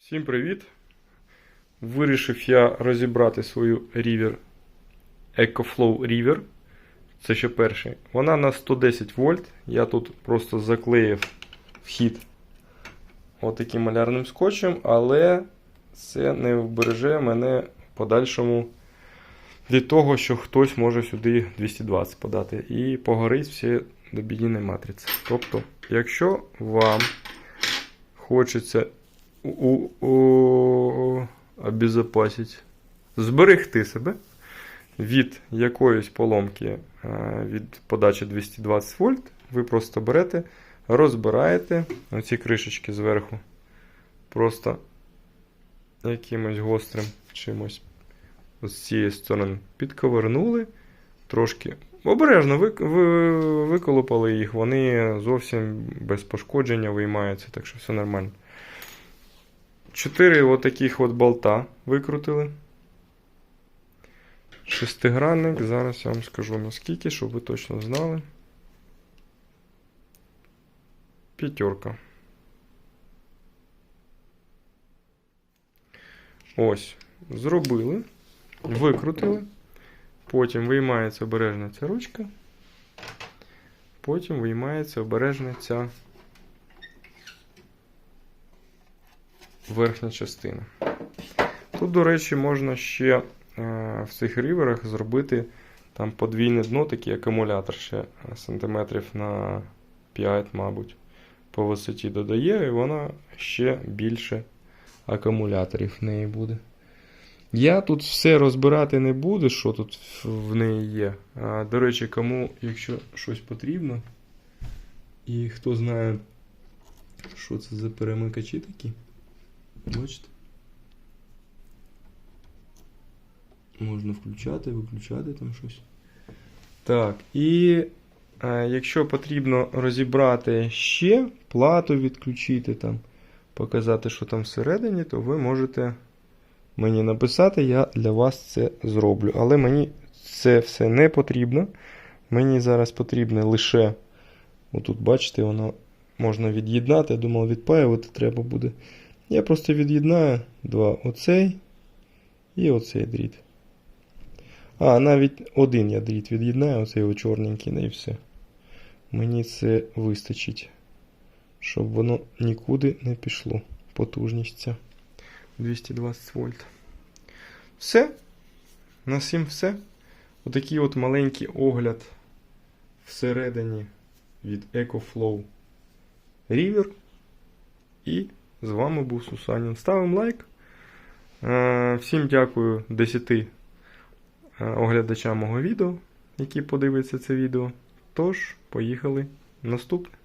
Всім привіт! Вирішив я розібрати свою River EcoFlow River. Це ще перший. Вона на 110 вольт. Я тут просто заклеїв вхід отаким малярним скотчем, але це не вбереже мене подальшому від того, що хтось може сюди 220 подати. І погорить все до бідіної матриці. Тобто, якщо вам хочеться у, обезопасить, зберегти себе від якоїсь поломки е, від подачі 220 вольт, ви просто берете, розбираєте оці кришечки зверху, просто якимось гострим чимось з цієї сторони підковернули, трошки обережно ви, ви, виколупали їх, вони зовсім без пошкодження виймаються, так що все нормально. Чотири отаких от болта викрутили. Шестигранник. Зараз я вам скажу наскільки, щоб ви точно знали. П'ятерка. Ось. Зробили. Викрутили. Потім виймається обережно ця ручка. Потім виймається обережно ця верхня частина. Тут, до речі, можна ще е, в цих ріверах зробити там подвійне дно, такий акумулятор ще сантиметрів на 5, мабуть, по висоті додає, і вона ще більше акумуляторів в неї буде. Я тут все розбирати не буду, що тут в неї є. А, До речі, кому, якщо щось потрібно, і хто знає, що це за перемикачі такі. Бачите? Можна включати, виключати там щось. Так, і е, якщо потрібно розібрати ще плату відключити, там, показати, що там всередині, то ви можете мені написати, я для вас це зроблю. Але мені це все не потрібно. Мені зараз потрібне лише, отут, бачите, воно можна від'єднати. Я думав, відпаювати треба буде. Я просто від'єднаю два оцей і оцей дріт. А, навіть один я дріт від'єднаю, оцей о чорненький, ну і все. Мені це вистачить, щоб воно нікуди не пішло. Потужність ця 220 вольт. Все. На всім все. Отакий от маленький огляд всередині від EcoFlow River. І з вами був Сусанін. Ставимо лайк. Е, Всім дякую 10 е, оглядачам мого відео, які подивляться це відео. Тож, поїхали наступне.